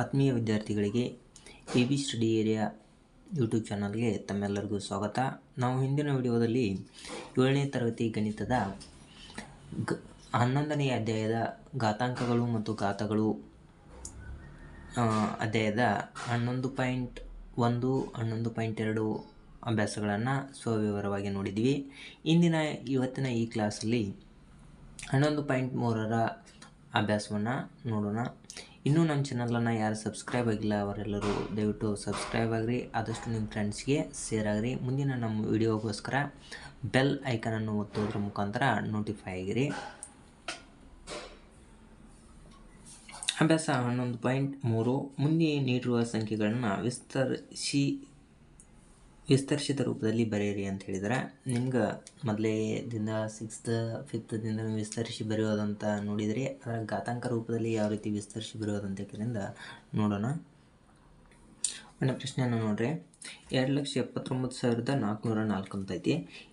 ಆತ್ಮೀಯ ವಿದ್ಯಾರ್ಥಿಗಳಿಗೆ A B study area YouTube ಚಾನಲ್ಗೆ ತಮ್ಮೆಲ್ಲರಿಗೂ ಸ್ವಾಗತ. ನಾವು ಹಿಂದಿನ ವಿಡಿಯೋದಲ್ಲಿ ಏಳನೇ ತರಗತಿ ಗಣಿತದ ಗ ಹನ್ನೊಂದನೇ ಅಧ್ಯಾಯದ ಘಾತಾಂಕಗಳು ಮತ್ತು ಘಾತಗಳು ಅಧ್ಯಾಯದ ಹನ್ನೊಂದು ಪಾಯಿಂಟ್ ಒಂದು, ಹನ್ನೊಂದು ಪಾಯಿಂಟ್ ಎರಡು ಅಭ್ಯಾಸಗಳನ್ನು ಸ್ವವಿವರವಾಗಿ ನೋಡಿದ್ವಿ ಇಂದಿನ, ಇವತ್ತಿನ ಈ ಕ್ಲಾಸಲ್ಲಿ ಹನ್ನೊಂದು ಪಾಯಿಂಟ್ ಮೂರರ ಅಭ್ಯಾಸವನ್ನು ನೋಡೋಣ. ಇನ್ನೂ ನಮ್ಮ ಚಾನಲನ್ನು ಯಾರು ಸಬ್ಸ್ಕ್ರೈಬ್ ಆಗಿಲ್ಲ ಅವರೆಲ್ಲರೂ ದಯವಿಟ್ಟು ಸಬ್ಸ್ಕ್ರೈಬ್ ಆಗಿರಿ. ಆದಷ್ಟು ನಿಮ್ಮ ಫ್ರೆಂಡ್ಸ್ಗೆ ಶೇರ್ ಆಗಿರಿ. ಮುಂದಿನ ನಮ್ಮ ವಿಡಿಯೋಗೋಸ್ಕರ ಬೆಲ್ ಐಕನನ್ನು ಒತ್ತೋದ್ರ ಮುಖಾಂತರ ನೋಟಿಫೈ ಆಗಿರಿ. ಅಭ್ಯಾಸ ಹನ್ನೊಂದು ಪಾಯಿಂಟ್ ಮೂರು. ಮುಂದೆ ನೀಡಿರುವ ಸಂಖ್ಯೆಗಳನ್ನು ವಿಸ್ತರಿಸಿ ವಿಸ್ತರಿಸಿದ ರೂಪದಲ್ಲಿ ಬರೆಯಿರಿ ಅಂತ ಹೇಳಿದ್ರೆ. ನಿಮ್ಗೆ ಮೊದಲೇದಿಂದ ಸಿಕ್ಸ್ತ್ ಫಿಫ್ತ್ದಿಂದ ವಿಸ್ತರಿಸಿ ಬರೆಯೋದಂತ ನೋಡಿದರೆ ಅದರ ಘಾತಾಂಕ ರೂಪದಲ್ಲಿ ಯಾವ ರೀತಿ ವಿಸ್ತರಿಸಿ ಬರೆಯೋದಂತ ಕೇಳಿಂದ ನೋಡೋಣ. ಒಂದು ಪ್ರಶ್ನೆಯನ್ನು ನೋಡ್ರಿ. ಎರಡು ಲಕ್ಷ ಎಪ್ಪತ್ತೊಂಬತ್ತು ಸಾವಿರದ ನಾಲ್ಕುನೂರ ನಾಲ್ಕು ಅಂತ ಐತಿ.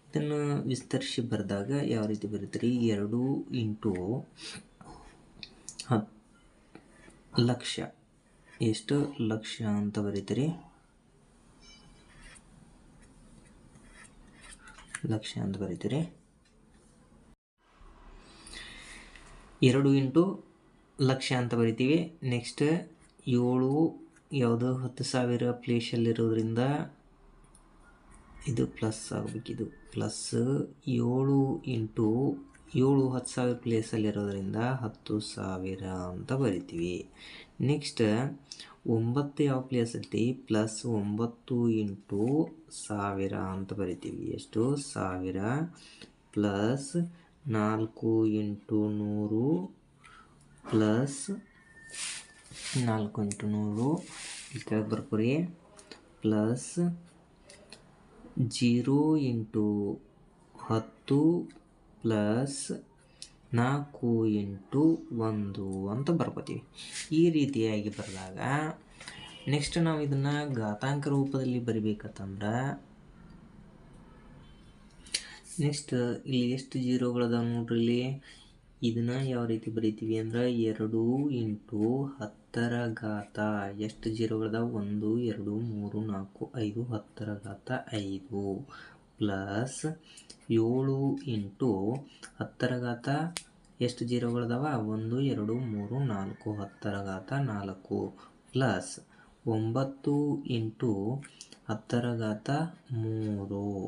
ಇದನ್ನು ವಿಸ್ತರಿಸಿ ಬರೆದಾಗ ಯಾವ ರೀತಿ ಬರೀತೀರಿ ಎರಡು ಇಂಟು ಹತ್ತು ಲಕ್ಷ. ಎಷ್ಟು ಲಕ್ಷ ಅಂತ ಬರೀತೀರಿ? ಲಕ್ಷ ಅಂತ ಬರೀತೀರಿ. ಎರಡು ಇಂಟು ಲಕ್ಷ ಅಂತ ಬರಿತೀವಿ. ನೆಕ್ಸ್ಟ್ ಏಳು ಯಾವುದೋ ಹತ್ತು ಸಾವಿರ ಪ್ಲೇಸಲ್ಲಿರೋದ್ರಿಂದ ಇದು ಪ್ಲಸ್ ಆಗಬೇಕಿದು ಪ್ಲಸ್ ಏಳು ಇಂಟು ಏಳು ಹತ್ತು ಸಾವಿರ ಪ್ಲೇಸಲ್ಲಿರೋದ್ರಿಂದ ಹತ್ತು ಸಾವಿರ ಅಂತ ಬರಿತೀವಿ. ನೆಕ್ಸ್ಟ್ ಒಂಬತ್ತು ಯಾವ ಪ್ಲೇಸ್ ಐತಿ ಪ್ಲಸ್ ಒಂಬತ್ತು ಇಂಟು ಸಾವಿರ ಅಂತ ಬರಿತೀವಿ. ಎಷ್ಟು? ಸಾವಿರ ಪ್ಲಸ್ ನಾಲ್ಕು ಇಂಟು ನೂರು ಪ್ಲಸ್ ನಾಲ್ಕು ಇಂಟು ನೂರು. ಈ ಕೆಳಗೆ ಬರ್ಕೊರಿ. ಪ್ಲಸ್ ಜೀರೋ ಇಂಟು ಹತ್ತು ಪ್ಲಸ್ ನಾಲ್ಕು ಇಂಟು ಒಂದು ಅಂತ ಬರ್ಕೋತೀವಿ. ಈ ರೀತಿಯಾಗಿ ಬರೆದಾಗ ನೆಕ್ಸ್ಟ್ ನಾವು ಇದನ್ನು ಘಾತಾಂಕ ರೂಪದಲ್ಲಿ ಬರಿಬೇಕಂತಂದ್ರೆ ನೆಕ್ಸ್ಟ್ ಇಲ್ಲಿ ಎಷ್ಟು ಜೀರೋಗಳದಾವೆ ನೋಡ್ರಿ ಇಲ್ಲಿ? ಇದನ್ನ ಯಾವ ರೀತಿ ಬರಿತೀವಿ ಅಂದ್ರೆ ಎರಡು ಇಂಟು ಹತ್ತರ ಘಾತ ಎಷ್ಟು ಜೀರೋಗಳದಾವೆ ಒಂದು, ಎರಡು, ಮೂರು, ನಾಲ್ಕು, ಐದು, ಹತ್ತರ ಘಾತ ಐದು ಪ್ಲಸ್ ಏಳು ಇಂಟು ಹತ್ತರ ಘಾತ ಎಷ್ಟು ಜೀರೋಗಳದಾವ ಒಂದು, ಎರಡು, ಮೂರು, ನಾಲ್ಕು, ಹತ್ತರ ಘಾತ ನಾಲ್ಕು ಪ್ಲಸ್ ಒಂಬತ್ತು ಇಂಟು ಹತ್ತರ ಘಾತ ಮೂರು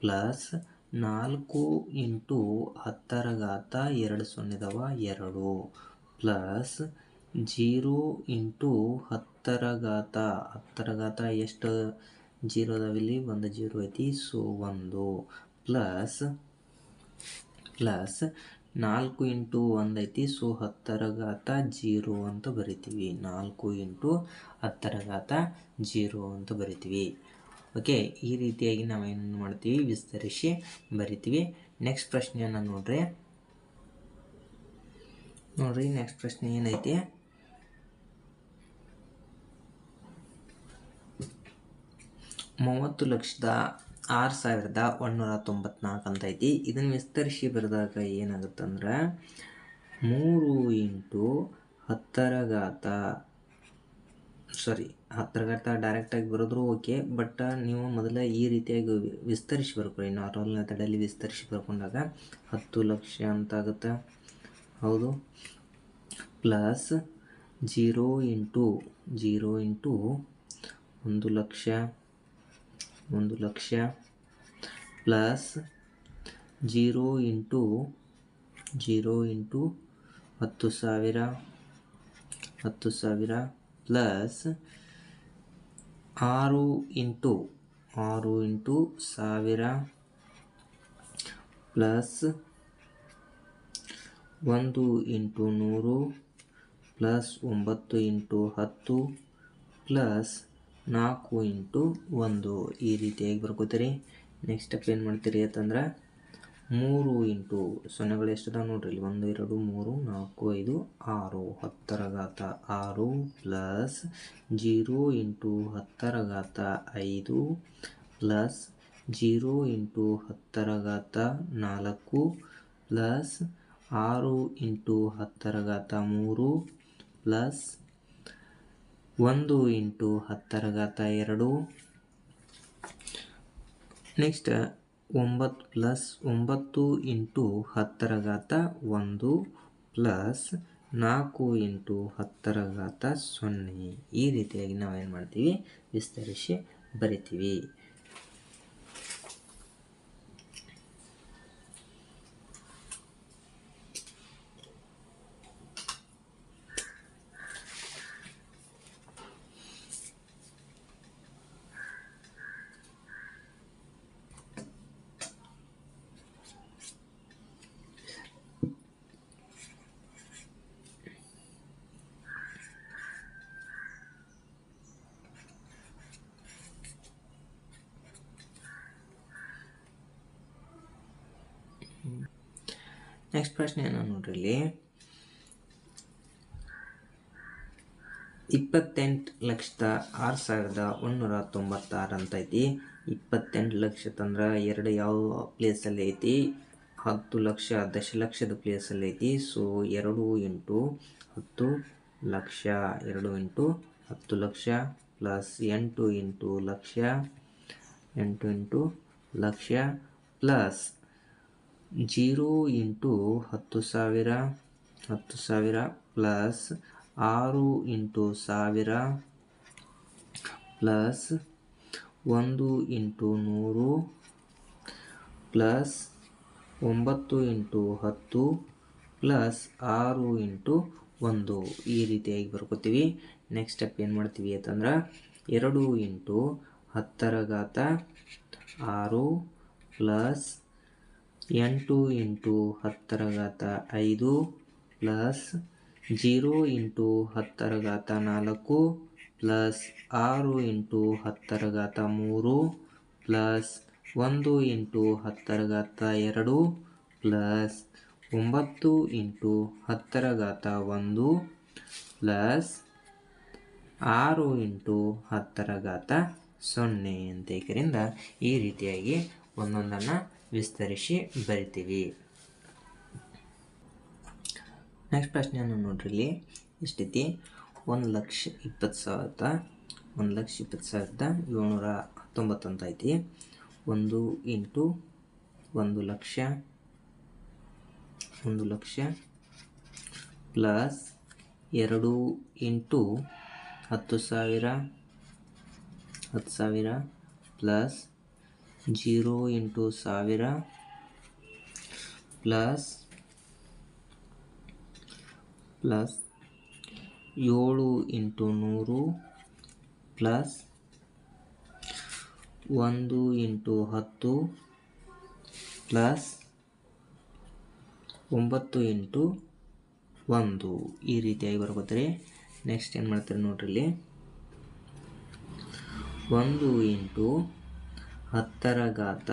ಪ್ಲಸ್ ನಾಲ್ಕು ಇಂಟು ಹತ್ತರ ಘಾತ ಎರಡು ಸೊನ್ನೆದವ ಎರಡು ಪ್ಲಸ್ ಜೀರೋ ಇಂಟು ಹತ್ತರ ಘಾತ. ಹತ್ತರ ಘಾತ ಎಷ್ಟು ಜೀರೋ ಒಂದು ಜೀರೋ ಐತಿ. ಸೊ ಒಂದು ಪ್ಲಸ್ ಪ್ಲಸ್ ನಾಲ್ಕು ಇಂಟು ಒಂದು ಐತಿ, ಸೊ ಹತ್ತರ ಘಾತ ಜೀರೋ ಅಂತ ಬರಿತೀವಿ. ನಾಲ್ಕು ಇಂಟು ಹತ್ತರ ಘಾತ ಜೀರೋ ಅಂತ ಬರಿತೀವಿ. ಓಕೆ, ಈ ರೀತಿಯಾಗಿ ನಾವು ಏನು ಮಾಡ್ತೀವಿ? ವಿಸ್ತರಿಸಿ ಬರಿತೀವಿ. ನೆಕ್ಸ್ಟ್ ಪ್ರಶ್ನೆಯನ್ನು ನೋಡ್ರಿ. ನೋಡ್ರಿ ನೆಕ್ಸ್ಟ್ ಪ್ರಶ್ನೆ ಏನೈತಿ? ಮೂವತ್ತು ಲಕ್ಷದ ಆರು ಸಾವಿರದ ಒಂದುನೂರ ತೊಂಬತ್ನಾಲ್ಕು ಅಂತ ಐತಿ. ಇದನ್ನು ವಿಸ್ತರಿಸಿ ಬರೆದಾಗ ಏನಾಗುತ್ತಂದ್ರೆ ಮೂರು ಇಂಟು ಹತ್ತರ ಘಾತ ಸಾರಿ ಹತ್ತರ ಘಾತ ಡೈರೆಕ್ಟಾಗಿ ಬರೋದ್ರೂ ಓಕೆ ಬಟ್ ನೀವು ಮೊದಲೇ ಈ ರೀತಿಯಾಗಿ ವಿಸ್ತರಿಸಿ ಬರ್ಕೊಳ್ಳಿ ನಾರ್ಮಲ್ ಮೆಥಡಲ್ಲಿ ವಿಸ್ತರಿಸಿ ಬರ್ಕೊಂಡಾಗ ಹತ್ತು ಲಕ್ಷ ಅಂತ ಆಗುತ್ತೆ. ಹೌದು. Plus zero into zero into ಒಂದು ಲಕ್ಷ. ಒಂದು lakh plus zero into zero into ಹತ್ತು ಸಾವಿರ ಹತ್ತು ಸಾವಿರ ಪ್ಲಸ್ ಆರು ಇಂಟು ಆರು ಇಂಟು ಸಾವಿರ ಪ್ಲಸ್ ಒಂದು ಇಂಟು ನೂರು ಪ್ಲಸ್ ಒಂಬತ್ತು ಇಂಟು ಹತ್ತು ಪ್ಲಸ್ ನಾಲ್ಕು ಇಂಟು ಒಂದು. ಈ ರೀತಿಯಾಗಿ ಬರ್ಕೋತೀರಿ? ನೆಕ್ಸ್ಟ್ ಸ್ಟೆಪ್ ಏನು ಮಾಡ್ತೀರಿ ಅಂತಂದ್ರೆ, ಮೂರು ಇಂಟು ಸೊನ್ನೆಗಳು ಎಷ್ಟಿದಾವೆ ನೋಡ್ರಿ ಇಲ್ಲಿ? ಒಂದು, ಎರಡು, ಮೂರು, ನಾಲ್ಕು, ಐದು, ಆರು. ಹತ್ತರ ಘಾತ ಆರು ಪ್ಲಸ್ ಜೀರೋ ಇಂಟು ಹತ್ತರ ಘಾತ ಐದು ಪ್ಲಸ್ ಜೀರೋ ಇಂಟು ಹತ್ತರ ಘಾತ ನಾಲ್ಕು ಪ್ಲಸ್ ಆರು ಇಂಟು ಹತ್ತರ ಘಾತ ಮೂರು ಪ್ಲಸ್ ಒಂದು ಇಂಟು ಹತ್ತರ ಘಾತ ಎರಡು. ನೆಕ್ಸ್ಟ್ ಒಂಬತ್ತು ಪ್ಲಸ್ ಒಂಬತ್ತು ಇಂಟು ಹತ್ತರ ಘಾತ ಒಂದು ಪ್ಲಸ್ ನಾಲ್ಕು ಇಂಟು ಹತ್ತರ ಘಾತ ಸೊನ್ನೆ. ಈ ರೀತಿಯಾಗಿ ನಾವೇನು ಮಾಡ್ತೀವಿ? ವಿಸ್ತರಿಸಿ ಬರಿತೀವಿ ನೆಕ್ಸ್ಟ್ ಪ್ರಶ್ನೆ ಏನೋ ನೋಡ್ರಿ ಇಲ್ಲಿ ಇಪ್ಪತ್ತೆಂಟು ಲಕ್ಷದ ಆರು ಸಾವಿರದ ಒಂದೂರ ತೊಂಬತ್ತಾರು ಅಂತ ಐತಿ ಇಪ್ಪತ್ತೆಂಟು ಲಕ್ಷ ತಂದ್ರೆ ಎರಡು ಯಾವ ಪ್ಲೇಸಲ್ಲಿ ಐತಿ? ಹತ್ತು ಲಕ್ಷ ದಶಲಕ್ಷದ ಪ್ಲೇಸಲ್ಲಿ ಐತಿ. ಸೊ ಎರಡು ಇಂಟು ಹತ್ತು ಲಕ್ಷ, ಎರಡು ಇಂಟು ಹತ್ತು ಲಕ್ಷ ಪ್ಲಸ್ ಎಂಟು ಇಂಟು ಲಕ್ಷ, ಎಂಟು into lakh plus zero into ಹತ್ತು ಸಾವಿರ ಹತ್ತು ಸಾವಿರ ಪ್ಲಸ್ ಆರು ಇಂಟು ಸಾವಿರ ಪ್ಲಸ್ ಒಂದು ಇಂಟು ನೂರು ಪ್ಲಸ್ ಒಂಬತ್ತು ಇಂಟು ಹತ್ತು ಪ್ಲಸ್ ಆರು ಇಂಟು ಒಂದು. ಈ ರೀತಿಯಾಗಿ ಬರ್ಕೋತೀವಿ. ನೆಕ್ಸ್ಟ್ ಸ್ಟೆಪ್ ಏನು ಮಾಡ್ತೀವಿ ಅಂತಂದ್ರೆ ಎರಡು ಇಂಟು ಹತ್ತರ ಘಾತ ಆರು ಪ್ಲಸ್ ಎಂಟು ಇಂಟು ಹತ್ತರ ಘಾತ ಐದು ಪ್ಲಸ್ ಜೀರೋ ಇಂಟು ಹತ್ತರ ಘಾತ ನಾಲ್ಕು ಪ್ಲಸ್ ಆರು ಇಂಟು ಹತ್ತರ ಘಾತ ಮೂರು ಪ್ಲಸ್ ಒಂದು ಇಂಟು ಹತ್ತರ ಘಾತ ಎರಡು ಪ್ಲಸ್ ಒಂಬತ್ತು ಇಂಟು ಹತ್ತರ ಘಾತ ಒಂದು ಪ್ಲಸ್ ಆರು ಇಂಟು ಹತ್ತರ ಘಾತ ಸೊನ್ನೆ ಅಂತ ಇದರಿಂದ ಈ ರೀತಿಯಾಗಿ ಒಂದೊಂದನ್ನು ವಿಸ್ತರಿಸಿ ಬರಿತೀವಿ. ನೆಕ್ಸ್ಟ್ ಪ್ರಶ್ನೆಯನ್ನು ನೋಡ್ರಿ ಇಲ್ಲಿ. ಎಷ್ಟೈತಿ ಒಂದು ಲಕ್ಷ ಇಪ್ಪತ್ತು ಸಾವಿರದ, ಒಂದು ಲಕ್ಷ ಇಪ್ಪತ್ತು ಸಾವಿರದ ಏಳ್ನೂರ ಹತ್ತೊಂಬತ್ತು ಐತಿ. ಒಂದು ಇಂಟು ಒಂದು ಲಕ್ಷ ಒಂದು ಲಕ್ಷ ಪ್ಲಸ್ ಎರಡು ಇಂಟು ಹತ್ತು ಸಾವಿರ ಹತ್ತು ಸಾವಿರ ಪ್ಲಸ್ ಜೀರೋ ಇಂಟು ಸಾವಿರ ಪ್ಲಸ್ ಪ್ಲಸ್ ಏಳು ಇಂಟು ನೂರು ಪ್ಲಸ್ ಒಂದು ಇಂಟು ಹತ್ತು ಪ್ಲಸ್ ಒಂಬತ್ತು ಇಂಟು ಒಂದು. ಈ ರೀತಿಯಾಗಿ ಬರ್ಕೋತಾರೆ. ನೆಕ್ಸ್ಟ್ ಏನು ಮಾಡ್ತಾರೆ ನೋಡ್ರಿ ಒಂದು ಇಂಟು ಹತ್ತರ ಘಾತ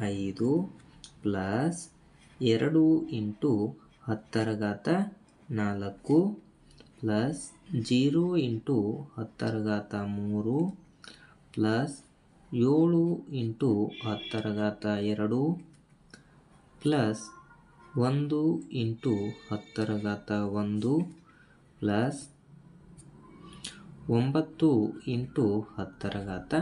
ಐದು ಪ್ಲಸ್ ಎರಡು ಇಂಟು ಹತ್ತರ ಘಾತ ನಾಲ್ಕು ಪ್ಲಸ್ ಜೀರೋ ಇಂಟು ಹತ್ತರ ಘಾತ ಮೂರು ಪ್ಲಸ್ ಏಳು ಇಂಟು ಹತ್ತರ ಘಾತ ಎರಡು ಪ್ಲಸ್ ಒಂದು ಇಂಟು ಹತ್ತರ ಘಾತ ಒಂದು ಪ್ಲಸ್ ಒಂಬತ್ತು ಇಂಟು ಹತ್ತರ ಘಾತ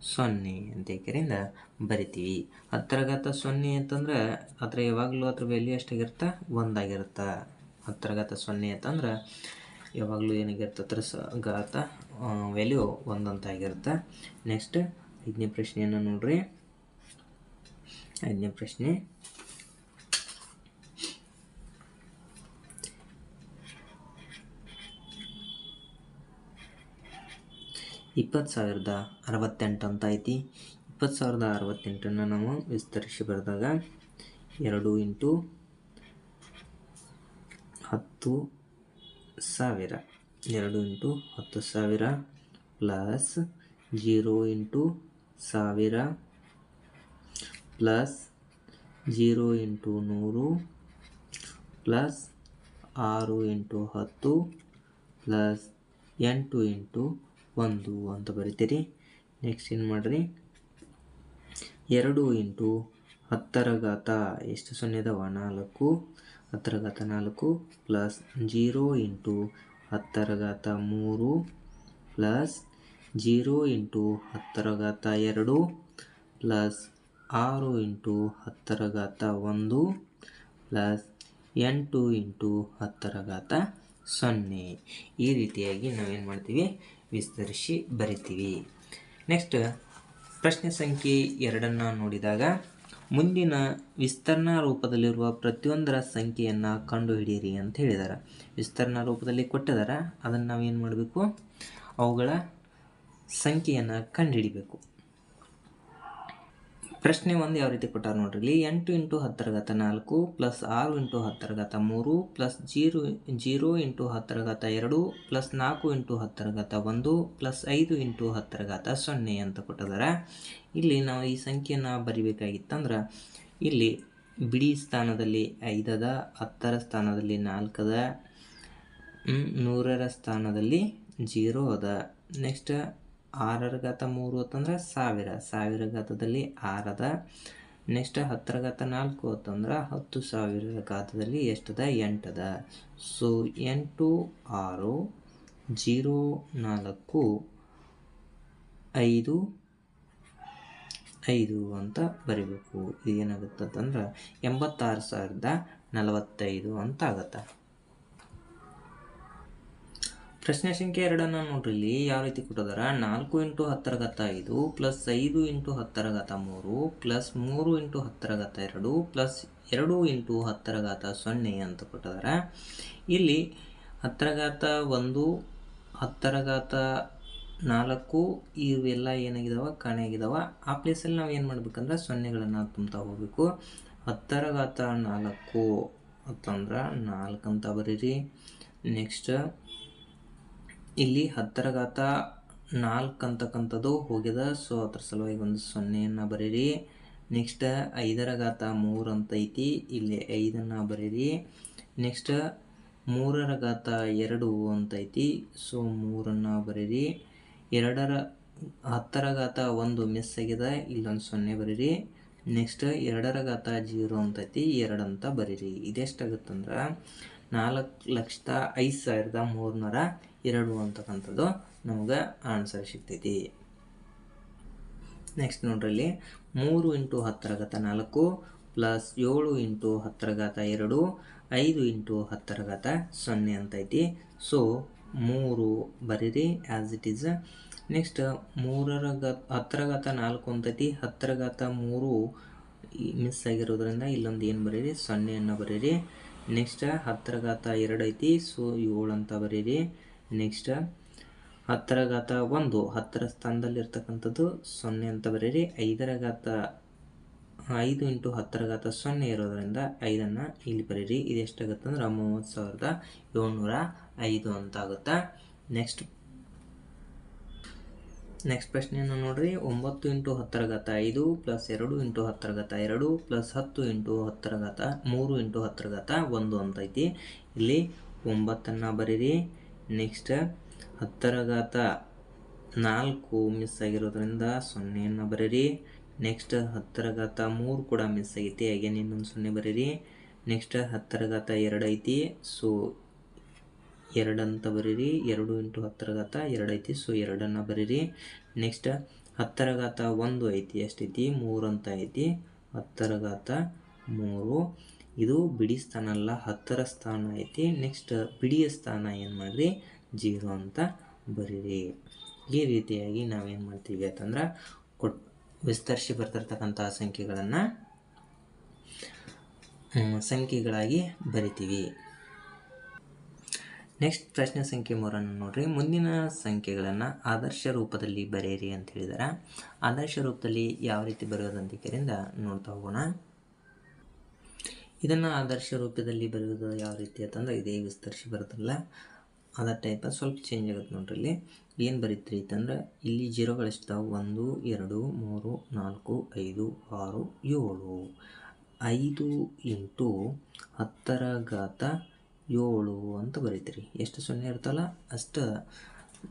ಸೊನ್ನೆ ಅಂತ ಏಕೆರಿಂದ ಬರಿತೀವಿ. ಹತ್ತರ ಘಾತ ಸೊನ್ನೆ ಅಂತಂದ್ರೆ ಅದರ ಯಾವಾಗಲೂ ಅದ್ರ ವ್ಯಾಲ್ಯೂ ಎಷ್ಟಾಗಿರುತ್ತೆ? ಒಂದಾಗಿರುತ್ತೆ? ಹತ್ತರ ಘಾತ ಸೊನ್ನೆ ಅಂತಂದ್ರೆ ಯಾವಾಗಲೂ ಏನಾಗಿರುತ್ತೆ ಸ ಘಾತ ವ್ಯಾಲ್ಯೂ ಒಂದಂತ ಆಗಿರುತ್ತೆ ನೆಕ್ಸ್ಟ್ ಐದನೇ ಪ್ರಶ್ನೆಯನ್ನು ನೋಡ್ರಿ. ಐದನೇ ಪ್ರಶ್ನೆ. ಇಪ್ಪತ್ತು ಸಾವಿರದ ಅರವತ್ತೆಂಟು ಅಂತ ಐತಿ. ಇಪ್ಪತ್ತು ಸಾವಿರದ ಅರವತ್ತೆಂಟನ್ನು ನಾವು ವಿಸ್ತರಿಸಿ ಬರೆದಾಗ ಎರಡು ಇಂಟು ಹತ್ತು ಸಾವಿರ. ಎರಡು ಇಂಟು ಹತ್ತು ಸಾವಿರ ಪ್ಲಸ್ ಜೀರೋ ಇಂಟು ಸಾವಿರ ಪ್ಲಸ್ ಜೀರೋ ಇಂಟು ನೂರು ಪ್ಲಸ್ ಆರು ಇಂಟು ಹತ್ತು ಪ್ಲಸ್ ಎಂಟು ಇಂಟು ಒಂದು ಅಂತ ಬರಿತೀರಿ. ನೆಕ್ಸ್ಟ್ ಏನು ಮಾಡಿರಿ? ಎರಡು ಇಂಟು ಹತ್ತರ ಘಾತ ಎಷ್ಟು ಸೊನ್ನೆ ಅದಾವ ನಾಲ್ಕು. ಹತ್ತರ ಘಾತ ನಾಲ್ಕು ಪ್ಲಸ್ ಜೀರೋ ಇಂಟು ಹತ್ತರ ಘಾತ ಮೂರು ಪ್ಲಸ್ ಜೀರೋ ಇಂಟು ಹತ್ತರ ಘಾತ ಎರಡು ಪ್ಲಸ್ ಆರು ಇಂಟು ಹತ್ತರ ಘಾತ ಒಂದು ಪ್ಲಸ್ ಎಂಟು ಇಂಟು ಹತ್ತರ ಘಾತ ಸೊನ್ನೆ. ಈ ರೀತಿಯಾಗಿ ನಾವೇನು ಮಾಡ್ತೀವಿ? ವಿಸ್ತರಿಸಿ ಬರಿತೀವಿ. ನೆಕ್ಸ್ಟ್ ಪ್ರಶ್ನೆ ಸಂಖ್ಯೆ ಎರಡನ್ನು ನೋಡಿದಾಗ ಮುಂದಿನ ವಿಸ್ತರಣಾ ರೂಪದಲ್ಲಿರುವ ಪ್ರತಿಯೊಂದರ ಸಂಖ್ಯೆಯನ್ನು ಕಂಡುಹಿಡಿಯಿರಿ ಅಂತ ಹೇಳಿದ್ದಾರೆ ವಿಸ್ತರಣಾ ರೂಪದಲ್ಲಿ ಕೊಟ್ಟಿದ್ದಾರೆ ಅದನ್ನು ನಾವೇನು ಮಾಡಬೇಕು? ಅವುಗಳ ಸಂಖ್ಯೆಯನ್ನು ಕಂಡುಹಿಡಿಬೇಕು. ಪ್ರಶ್ನೆ ಒಂದು ಯಾವ ರೀತಿ ಕೊಟ್ಟಾರ ನೋಡ್ರಿ ಇಲ್ಲಿ ಎಂಟು ಇಂಟು ಹತ್ತರ ಘಾತ ನಾಲ್ಕು ಪ್ಲಸ್ ಆರು ಇಂಟು ಹತ್ತರಗತ ಮೂರು ಪ್ಲಸ್ ಜೀರೋ ಜೀರೋ ಇಂಟು ಹತ್ತರಗತ ಎರಡು ಪ್ಲಸ್ ನಾಲ್ಕು ಇಂಟು ಹತ್ತರಗತ ಒಂದು ಪ್ಲಸ್ ಐದು ಇಂಟು ಹತ್ತರ ಘಾತ ಸೊನ್ನೆ ಅಂತ ಕೊಟ್ಟಿದ್ದಾರೆ ಇಲ್ಲಿ ನಾವು ಈ ಸಂಖ್ಯೆಯನ್ನು ಬರಿಬೇಕಾಗಿತ್ತಂದ್ರೆ, ಇಲ್ಲಿ ಬಿಡಿ ಸ್ಥಾನದಲ್ಲಿ ಐದದ, ಹತ್ತರ ಸ್ಥಾನದಲ್ಲಿ ನಾಲ್ಕದ ನೂರರ ಸ್ಥಾನದಲ್ಲಿ ಜೀರೋ ಅದ ನೆಕ್ಸ್ಟ್ ಆರರ ಘಾತ ಮೂರು ಅಂತಂದ್ರೆ ಸಾವಿರ ಸಾವಿರ ಘಾತದಲ್ಲಿ ಆರದ, ನೆಕ್ಸ್ಟ್ ಹತ್ತರ ಘಾತ ನಾಲ್ಕು ಅಂತಂದ್ರೆ ಹತ್ತು ಸಾವಿರ ಘಾತದಲ್ಲಿ ಎಷ್ಟದ? ಎಂಟದ. ಸೊ ಎಂಟು ಆರು ಜೀರೋ ನಾಲ್ಕು ಐದು ಐದು ಅಂತ ಬರಿಬೇಕು. ಏನಾಗುತ್ತೆ ಅಂತಂದ್ರೆ ಎಂಬತ್ತಾರು ಸಾವಿರದ ನಲವತ್ತೈದು ಅಂತ ಆಗತ್ತೆ. ಪ್ರಶ್ನೆ ಸಂಖ್ಯೆ ಎರಡನ್ನು ನೋಡ್ರಿ. ಇಲ್ಲಿ ಯಾವ ರೀತಿ ಕೊಟ್ಟಿದಾರ? ನಾಲ್ಕು ಇಂಟು ಹತ್ತರ ಗತ ಐದು ಪ್ಲಸ್ ಐದು ಇಂಟು ಹತ್ತರ ಗತ ಮೂರು ಪ್ಲಸ್ ಮೂರು ಇಂಟು ಹತ್ತರ ಘಾತ ಎರಡು ಪ್ಲಸ್ ಎರಡು ಇಂಟು ಹತ್ತರ ಘಾತ ಸೊನ್ನೆ ಅಂತ ಕೊಟ್ಟಿದಾರ. ಇಲ್ಲಿ ಹತ್ತರ ಘಾತ ಒಂದು, ಹತ್ತರ ಘಾತ ನಾಲ್ಕು ಇವೆಲ್ಲ ಏನಾಗಿದಾವ? ಕಾಣೆಯಾಗಿದ್ದಾವೆ ಆ ಪ್ಲೇಸಲ್ಲಿ ನಾವು ಏನು ಮಾಡ್ಬೇಕಂದ್ರೆ ಸೊನ್ನೆಗಳನ್ನು ತುಂಬ್ತಾ ಹೋಗಬೇಕು. ಹತ್ತರ ಘಾತ ನಾಲ್ಕು ಅಂತಂದ್ರೆ ನಾಲ್ಕು ಅಂತ ಬರೀರಿ. ನೆಕ್ಸ್ಟ್ ಇಲ್ಲಿ ಹತ್ತರ ಘಾತ ನಾಲ್ಕು ಅಂತಕ್ಕಂಥದ್ದು ಹೋಗಿದೆ. ಸೊ ಅದ್ರ ಸಲುವಾಗಿ ಒಂದು ಸೊನ್ನೆಯನ್ನು ಬರೀರಿ. ನೆಕ್ಸ್ಟ್ ಐದರ ಘಾತ ಮೂರು ಅಂತ ಐತಿ ಇಲ್ಲಿ ಐದನ್ನು ಬರೀರಿ. ನೆಕ್ಸ್ಟ್ ಮೂರರ ಘಾತ ಎರಡು ಅಂತ ಐತಿ ಸೊ ಮೂರನ್ನು ಬರೀರಿ. ಎರಡರ ಹತ್ತರ ಘಾತ ಒಂದು ಮಿಸ್ ಆಗಿದೆ. ಇಲ್ಲೊಂದು ಸೊನ್ನೆ ಬರೀರಿ. ನೆಕ್ಸ್ಟ್ ಎರಡರ ಘಾತ ಜೀರೋ ಅಂತೈತಿ. ಎರಡು ಅಂತ ಬರೀರಿ. ಇದೆಷ್ಟಾಗುತ್ತಂದ್ರೆ ನಾಲ್ಕು ಲಕ್ಷದ ಐದು ಸಾವಿರದ ಮೂರುನೂರ ಎರಡು ಅಂತಕ್ಕಂಥದ್ದು ನಮ್ಗೆ ಆನ್ಸರ್ ಸಿಗ್ತೈತಿ. ನೆಕ್ಸ್ಟ್ ನೋಡ್ರಲ್ಲಿ ಮೂರು ಇಂಟು ಹತ್ತರ ಘಾತ ನಾಲ್ಕು ಪ್ಲಸ್ ಏಳು ಇಂಟು ಹತ್ತರ ಘಾತ ಎರಡು, ಐದು ಇಂಟು ಹತ್ತರ ಘಾತ ಸೊನ್ನೆ ಅಂತೈತಿ. ಸೊ ಮೂರು ಬರೀರಿ ಆ್ಯಸ್ ಇಟ್ ಈಸ್ ನೆಕ್ಸ್ಟ್ ಮೂರರ ಗ, ಹತ್ತರ ಘಾತ ನಾಲ್ಕು ಅಂತೈತಿ. ಹತ್ತರ ಘಾತ ಮೂರು ಮಿಸ್ ಆಗಿರೋದ್ರಿಂದ ಇಲ್ಲೊಂದು ಏನು ಬರೀರಿ? ಸೊನ್ನೆಯನ್ನು ಬರೀರಿ. ನೆಕ್ಸ್ಟ್ ಹತ್ತರ ಘಾತ ಎರಡು ಐತಿ, ಸೊ ಏಳು ಅಂತ ಬರೀರಿ. ನೆಕ್ಸ್ಟ್ ಹತ್ತರ ಘಾತ ಒಂದು, ಹತ್ತರ ಸ್ಥಾನದಲ್ಲಿ ಇರ್ತಕ್ಕಂಥದ್ದು ಸೊನ್ನೆ ಅಂತ ಬರೀರಿ. ಐದರ ಘಾತ ಐದು ಇಂಟು ಹತ್ತರ ಘಾತ ಸೊನ್ನೆ ಇರೋದರಿಂದ ಐದನ್ನು ಇಲ್ಲಿ ಬರೀರಿ. ಇದು ಎಷ್ಟಾಗುತ್ತೆ ಅಂದ್ರೆ ಮೂವತ್ತು ಸಾವಿರದ ಏಳ್ನೂರ ಐದು ಅಂತ ಆಗುತ್ತೆ. ನೆಕ್ಸ್ಟ್ ನೆಕ್ಸ್ಟ್ ಪ್ರಶ್ನೆಯನ್ನು ನೋಡ್ರಿ. ಒಂಬತ್ತು ಇಂಟು ಹತ್ತರ ಘಾತ ಐದು ಪ್ಲಸ್ ಎರಡು ಇಂಟು ಹತ್ತರ ಘಾತ ಎರಡು ಪ್ಲಸ್ ಹತ್ತು ಇಂಟು ಹತ್ತರ ಘಾತ ಮೂರು ಇಂಟು ಹತ್ತರ ಘಾತ ಒಂದು ಅಂತ ಐತಿ ಇಲ್ಲಿ ಒಂಬತ್ತನ್ನು ಬರೀರಿ. ನೆಕ್ಸ್ಟ್ ಹತ್ತರ ಘಾತ ನಾಲ್ಕು ಮಿಸ್ ಆಗಿರೋದ್ರಿಂದ ಸೊನ್ನೆಯನ್ನು ಬರೀರಿ. ನೆಕ್ಸ್ಟ್ ಹತ್ತರ ಘಾತ ಮೂರು ಕೂಡ ಮಿಸ್ ಆಗೈತಿ. ಹಾಗೆ ಇನ್ನೊಂದು ಸೊನ್ನೆ ಬರೀರಿ. ನೆಕ್ಸ್ಟ್ ಹತ್ತರ ಘಾತ ಎರಡು ಐತಿ. ಸೊ ಎರಡು ಅಂತ ಬರೀರಿ. ಎರಡು ಇಂಟು ಹತ್ತರ ಘಾತ ಎರಡು ಐತಿ. ಸೊ ಎರಡನ್ನು ಬರೀರಿ. ನೆಕ್ಸ್ಟ್ ಹತ್ತರ ಘಾತ ಒಂದು ಐತಿ. ಎಷ್ಟೈತಿ? ಮೂರು ಅಂತ ಐತಿ. ಹತ್ತರ ಘಾತ ಮೂರು. ಇದು ಬಿಡಿ ಸ್ಥಾನ ಅಲ್ಲ, ಹತ್ತರ ಸ್ಥಾನ ಐತಿ. ನೆಕ್ಸ್ಟ್ ಬಿಡಿಯ ಸ್ಥಾನ ಏನು ಮಾಡಿರಿ? ಜೀರೋ ಅಂತ ಬರೀರಿ. ಈ ರೀತಿಯಾಗಿ ನಾವೇನು ಮಾಡ್ತೀವಿ ಅಂತಂದ್ರೆ ಕೊಟ್, ವಿಸ್ತರಿಸಿ ಬರ್ತಿರ್ತಕ್ಕಂಥ ಸಂಖ್ಯೆಗಳನ್ನು ಸಂಖ್ಯೆಗಳಾಗಿ ಬರಿತೀವಿ. ನೆಕ್ಸ್ಟ್ ಪ್ರಶ್ನೆ ಸಂಖ್ಯೆ ಮೂರನ್ನು ನೋಡ್ರಿ. ಮುಂದಿನ ಸಂಖ್ಯೆಗಳನ್ನು ಆದರ್ಶ ರೂಪದಲ್ಲಿ ಬರೆಯಿರಿ ಅಂತ ಹೇಳಿದಾರೆ. ಆದರ್ಶ ರೂಪದಲ್ಲಿ ಯಾವ ರೀತಿ ಬರೆಯೋದಂತ ಕೇಳಿಂದ ನೋಡ್ತಾ ಹೋಗೋಣ. ಇದನ್ನು ಆದರ್ಶ ರೂಪದಲ್ಲಿ ಬರೆಯೋದು ಯಾವ ರೀತಿ ಅಂತಂದ್ರೆ ಇದೇ ವಿಸ್ತರಿಸಿ ಬರೋದಲ್ಲ ಅದರ ಟೈಪ್ ಸ್ವಲ್ಪ ಚೇಂಜ್ ಆಗುತ್ತೆ ನೋಡ್ರಿ ಇಲ್ಲಿ. ಏನು ಬರೀತ್ರಿ ಅಂತಂದ್ರೆ ಇಲ್ಲಿ ಜೀರೋಗಳಿರ್ತಾವೆ ಒಂದು, ಎರಡು, ಮೂರು, ನಾಲ್ಕು, ಐದು, ಆರು, ಏಳು. ಐದು ಇಂಟು ಹತ್ತರ ಘಾತ ಏಳು ಅಂತ ಬರೀತೀರಿ. ಎಷ್ಟು ಸೊನ್ನೆ ಇರ್ತಲ್ಲ ಅಷ್ಟು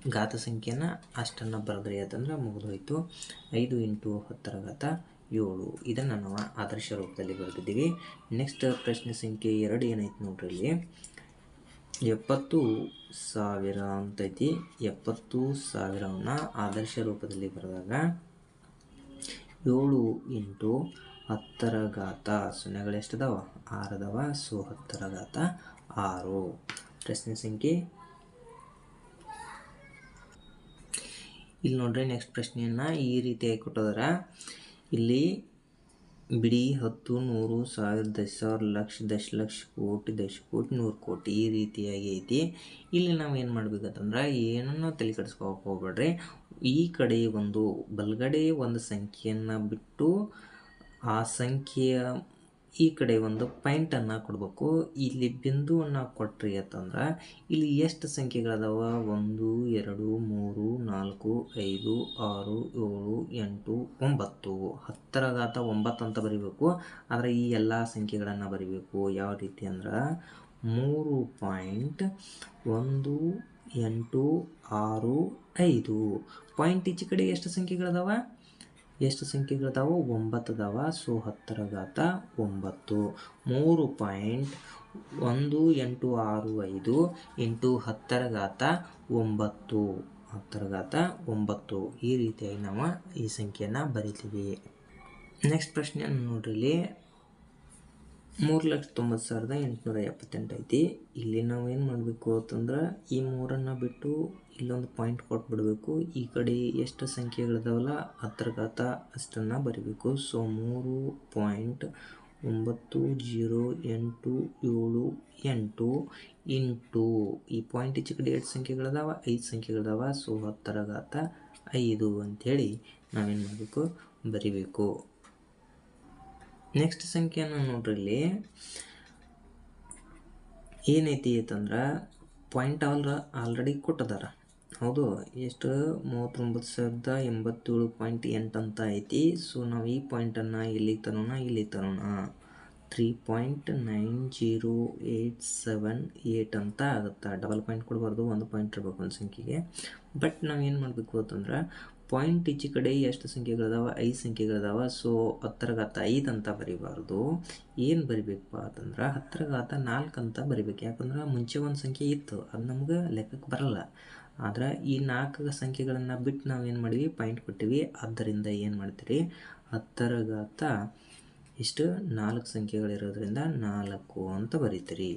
ಘಾತ ಸಂಖ್ಯೆನ ಅಷ್ಟನ್ನು ಬರೆದ್ರಿ ಅಂತಂದ್ರೆ ಮುಗಿದೋಯ್ತು. ಐದು ಇಂಟು ಹತ್ತರ ಘಾತ ಏಳು. ಇದನ್ನು ನಾವು ಆದರ್ಶ ರೂಪದಲ್ಲಿ ಬರೆದಿದ್ದೀವಿ. ನೆಕ್ಸ್ಟ್ ಪ್ರಶ್ನೆ ಸಂಖ್ಯೆ ಎರಡು ಏನೈತೆ ನೋಡ್ರಿ ಇಲ್ಲಿ. ಎಪ್ಪತ್ತು ಸಾವಿರ ಅಂತೈತಿ. ಎಪ್ಪತ್ತು ಸಾವಿರವನ್ನು ಆದರ್ಶ ರೂಪದಲ್ಲಿ ಬರೆದಾಗ ಏಳು ಇಂಟು ಹತ್ತರ ಘಾತ. ಸೊನ್ನೆಗಳು ಆರದವ ಸೊ ಹತ್ತರ ಘಾತ. ಆರು. ಪ್ರಶ್ನೆ ಸಂಖ್ಯೆ. ಇಲ್ಲಿ ನೋಡ್ರಿ ನೆಕ್ಸ್ಟ್ ಪ್ರಶ್ನೆಯನ್ನು ಈ ರೀತಿಯಾಗಿ ಕೊಟ್ಟದಾರ. ಇಲ್ಲಿ ಬಿಡಿ ಹತ್ತು, ನೂರು, ಸಾವಿರ, ದಶ, ಸಾವಿರ, ಲಕ್ಷ ದಶಲಕ್ಷ ಕೋಟಿ, ದಶ, ಕೋಟಿ, ನೂರು ಕೋಟಿ ಈ ರೀತಿಯಾಗಿ ಐತಿ. ಇಲ್ಲಿ ನಾವು ಏನು ಮಾಡ್ಬೇಕಂತಂದ್ರೆ ಏನನ್ನು ತಲೆ ಕೆಡಿಸ್ಕೋಕೆ ಹೋಗ್ಬೇಡ್ರಿ. ಈ ಕಡೆ ಒಂದು ಬಲಗಡೆ ಒಂದು ಸಂಖ್ಯೆಯನ್ನು ಬಿಟ್ಟು ಆ ಸಂಖ್ಯೆಯ ಈ ಕಡೆ ಒಂದು ಪಾಯಿಂಟನ್ನು ಕೊಡಬೇಕು. ಇಲ್ಲಿ ಬಿಂದುವನ್ನು ಕೊಟ್ರಿ ಅಂತಂದ್ರೆ ಇಲ್ಲಿ ಎಷ್ಟು ಸಂಖ್ಯೆಗಳದಾವ? ಒಂದು, ಎರಡು, ಮೂರು, ನಾಲ್ಕು, ಐದು, ಆರು, ಏಳು, ಎಂಟು, ಒಂಬತ್ತು. ಹತ್ತರ ಘಾತ ಒಂಬತ್ತು ಅಂತ ಬರಿಬೇಕು. ಆದರೆ ಈ ಎಲ್ಲ ಸಂಖ್ಯೆಗಳನ್ನು ಬರಿಬೇಕು. ಯಾವ ರೀತಿ ಅಂದ್ರೆ ಮೂರು ಪಾಯಿಂಟ್ ಒಂದು, ಎಂಟು, ಆರು, ಐದು. ಪಾಯಿಂಟ್ ಈಚೆ ಕಡೆ ಎಷ್ಟು ಸಂಖ್ಯೆಗಳದಾವ? ಎಷ್ಟು ಸಂಖ್ಯೆಗಳದಾವ ಒಂಬತ್ತು ಅದಾವ ಸೊ ಹತ್ತರ ಘಾತ ಒಂಬತ್ತು. ಮೂರು ಪಾಯಿಂಟ್ ಒಂದು ಎಂಟು ಆರು ಐದು ಎಂಟು ಹತ್ತರ ಘಾತ ಒಂಬತ್ತು. ಹತ್ತರ ಘಾತ ಒಂಬತ್ತು. ಈ ರೀತಿಯಾಗಿ ನಾವು ಈ ಸಂಖ್ಯೆಯನ್ನು ಬರಿತೀವಿ. ನೆಕ್ಸ್ಟ್ ಪ್ರಶ್ನೆ ನೋಡ್ರಿ ಮೂರು ಲಕ್ಷ ತೊಂಬತ್ತು ಸಾವಿರದ ಎಂಟುನೂರ ಎಪ್ಪತ್ತೆಂಟು ಐತಿ. ಇಲ್ಲಿ ನಾವು ಏನು ಮಾಡಬೇಕು ಅಂತಂದ್ರೆ ಈ ಮೂರನ್ನು ಬಿಟ್ಟು ಇಲ್ಲೊಂದು ಪಾಯಿಂಟ್ ಕೊಟ್ಬಿಡಬೇಕು. ಈ ಕಡೆ ಎಷ್ಟು ಸಂಖ್ಯೆಗಳಿದಾವಲ್ಲ ಹತ್ತರ ಘಾತ ಅಷ್ಟನ್ನು ಬರಿಬೇಕು. ಸೊ ಮೂರು ಪಾಯಿಂಟ್ ಒಂಬತ್ತು ಜೀರೋ ಎಂಟು ಏಳು ಎಂಟು ಇಂಟು. ಈ ಪಾಯಿಂಟ್ ಈಚೆ ಕಡೆ ಎರಡು ಸಂಖ್ಯೆಗಳಿದಾವ? ಐದು ಸಂಖ್ಯೆಗಳಿದಾವ. ಸೊ ಹತ್ತರಗಾತ ಐದು ಅಂಥೇಳಿ ನಾವೇನು ಮಾಡಬೇಕು? ಬರಿಬೇಕು. ನೆಕ್ಸ್ಟ್ ಸಂಖ್ಯೆಯನ್ನು ನೋಡ್ರಿ ಇಲ್ಲಿ ಏನೈತಿ ಅಂತಂದ್ರೆ ಪಾಯಿಂಟ್ ಆಲ್ ಆಲ್ರೆಡಿ ಕೊಟ್ಟದಾರ. ಹೌದು, ಎಷ್ಟು? ಮೂವತ್ತೊಂಬತ್ತು ಸಾವಿರದ ಎಂಬತ್ತೇಳು ಪಾಯಿಂಟ್ ಎಂಟು ಅಂತ ಐತಿ. ಸೊ ನಾವು ಈ ಪಾಯಿಂಟನ್ನು ಇಲ್ಲಿಗೆ ತರೋಣ ಇಲ್ಲಿಗೆ ತರೋಣ. Three point nine zero eight seven eight ಅಂತ ಆಗುತ್ತೆ. ಡಬಲ್ ಪಾಯಿಂಟ್ ಕೊಡಬಾರ್ದು, ಒಂದು ಪಾಯಿಂಟ್ ಇರಬೇಕು ಒಂದು ಸಂಖ್ಯೆಗೆ. ಬಟ್ ನಾವು ಏನು ಮಾಡಬೇಕು ಅಂತಂದ್ರೆ ಪಾಯಿಂಟ್ ಈಚೆ ಕಡೆ ಎಷ್ಟು ಸಂಖ್ಯೆಗಳಿದಾವೆ ಐದು ಸಂಖ್ಯೆಗಳಿದಾವ ಸೊ ಹತ್ತರಗಾತ ಐದು ಅಂತ ಬರಿಬಾರ್ದು. ಏನು ಬರಿಬೇಕಪ್ಪ ಅಂತಂದ್ರೆ ಹತ್ತರಗಾತ ನಾಲ್ಕು ಅಂತ ಬರಿಬೇಕು. ಯಾಕಂದ್ರೆ ಮುಂಚೆ ಒಂದು ಸಂಖ್ಯೆ ಇತ್ತು. ಅದು ನಮ್ಗೆ ಲೆಕ್ಕಕ್ಕೆ ಬರಲ್ಲ. ಆದ್ರೆ ಈ ನಾಲ್ಕು ಸಂಖ್ಯೆಗಳನ್ನು ಬಿಟ್ಟು ನಾವು ಏನು ಮಾಡಿವಿ ಪಾಯಿಂಟ್ ಕೊಟ್ಟಿವಿ. ಆದ್ದರಿಂದ ಏನು ಮಾಡ್ತೀರಿ? ಹತ್ತರಗಾತ ಇಷ್ಟು ನಾಲ್ಕು ಸಂಖ್ಯೆಗಳಿರೋದ್ರಿಂದ ನಾಲ್ಕು ಅಂತ ಬರೀತೀರಿ.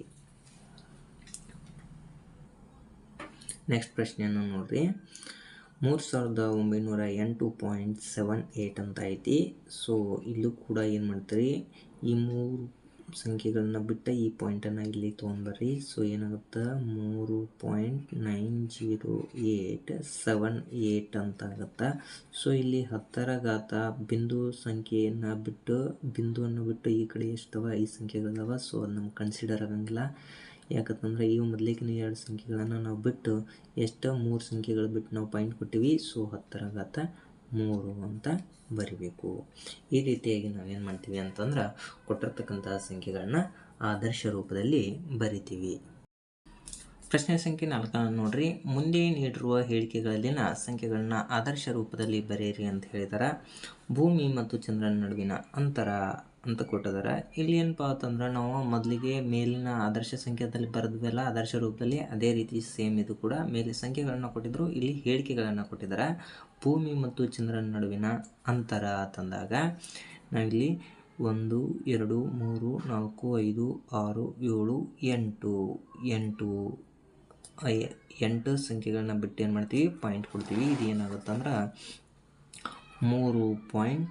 ನೆಕ್ಸ್ಟ್ ಪ್ರಶ್ನೆಯನ್ನು ನೋಡ್ರಿ. ಮೂರು ಸಾವಿರದ ಒಂಬೈನೂರ ಎಂಟು ಪಾಯಿಂಟ್ ಸೆವೆನ್ ಏಯ್ಟ್ ಅಂತ ಐತಿ. ಸೊ ಇಲ್ಲೂ ಕೂಡ ಏನು ಮಾಡ್ತೀರಿ? ಈ ಮೂರು ಸಂಖ್ಯೆಗಳನ್ನ ಬಿಟ್ಟು ಈ ಪಾಯಿಂಟನ್ನು ಇಲ್ಲಿ ತೊಗೊಂಡ್ಬರ್ರಿ ಸೊ ಏನಾಗುತ್ತೆ? ಮೂರು point nine zero eight seven eight ಅಂತ ಆಗುತ್ತೆ. ಸೊ ಇಲ್ಲಿ ಹತ್ತರ ಘಾತ ಬಿಂದು ಸಂಖ್ಯೆಯನ್ನು ಬಿಟ್ಟು, ಬಿಂದುವನ್ನು ಬಿಟ್ಟು ಈ ಕಡೆ ಎಷ್ಟವ ಈ ಸಂಖ್ಯೆಗಳಿದಾವೆ ಸೊ ಅದು ನಮ್ಗೆ ಕನ್ಸಿಡರ್ ಆಗಂಗಿಲ್ಲ. ಯಾಕಂತಂದ್ರೆ ಇವು ಮೊದಲಿಗಿನ ಎರಡು ಸಂಖ್ಯೆಗಳನ್ನು ನಾವು ಬಿಟ್ಟು ಎಷ್ಟು ಮೂರು ಸಂಖ್ಯೆಗಳು ಬಿಟ್ಟು ನಾವು ಪಾಯಿಂಟ್ ಕೊಟ್ಟಿವಿ. ಸೊ ಹತ್ತರ ಘಾತ ಮೂರು ಅಂತ ಬರಿಬೇಕು. ಈ ರೀತಿಯಾಗಿ ನಾವೇನು ಮಾಡ್ತೀವಿ ಅಂತಂದ್ರೆ ಕೊಟ್ಟಿರ್ತಕ್ಕಂತಹ ಸಂಖ್ಯೆಗಳನ್ನ ಆದರ್ಶ ರೂಪದಲ್ಲಿ ಬರಿತೀವಿ. ಪ್ರಶ್ನೆ ಸಂಖ್ಯೆ ನಾಲ್ಕನ್ನು ನೋಡ್ರಿ. ಮುಂದೆ ನೀಡಿರುವ ಹೇಳಿಕೆಗಳಲ್ಲಿನ ಸಂಖ್ಯೆಗಳನ್ನ ಆದರ್ಶ ರೂಪದಲ್ಲಿ ಬರೆಯಿರಿ ಅಂತ ಹೇಳಿದಾರ. ಭೂಮಿ ಮತ್ತು ಚಂದ್ರನ ನಡುವಿನ ಅಂತರ ಅಂತ ಕೊಟ್ಟಿದ್ದಾರೆ ಇಲ್ಲಿ ಏನಪ್ಪ ಅಂತಂದ್ರೆ ನಾವು ಮೊದಲಿಗೆ ಮೇಲಿನ ಆದರ್ಶ ಸಂಖ್ಯೆದಲ್ಲಿ ಬರೆದ್ವಲ್ಲ ಆದರ್ಶ ರೂಪದಲ್ಲಿ ಅದೇ ರೀತಿ ಸೇಮ್ ಇದು ಕೂಡ ಮೇಲೆ ಸಂಖ್ಯೆಗಳನ್ನು ಕೊಟ್ಟಿದ್ರು, ಇಲ್ಲಿ ಹೇಳಿಕೆಗಳನ್ನು ಕೊಟ್ಟಿದ್ದಾರೆ ಭೂಮಿ ಮತ್ತು ಚಂದ್ರನ ನಡುವಿನ ಅಂತರ ಅಂತಂದಾಗ ನಾವಿಲ್ಲಿ ಒಂದು, ಎರಡು, ಮೂರು, ನಾಲ್ಕು, ಐದು, ಆರು, ಏಳು, ಎಂಟು ಎಂಟು ಎಂಟು ಸಂಖ್ಯೆಗಳನ್ನ ಬಿಟ್ಟು ಏನು ಮಾಡ್ತೀವಿ? ಪಾಯಿಂಟ್ ಕೊಡ್ತೀವಿ. ಇದು ಏನಾಗುತ್ತೆ ಅಂದ್ರೆ ಮೂರು ಪಾಯಿಂಟ್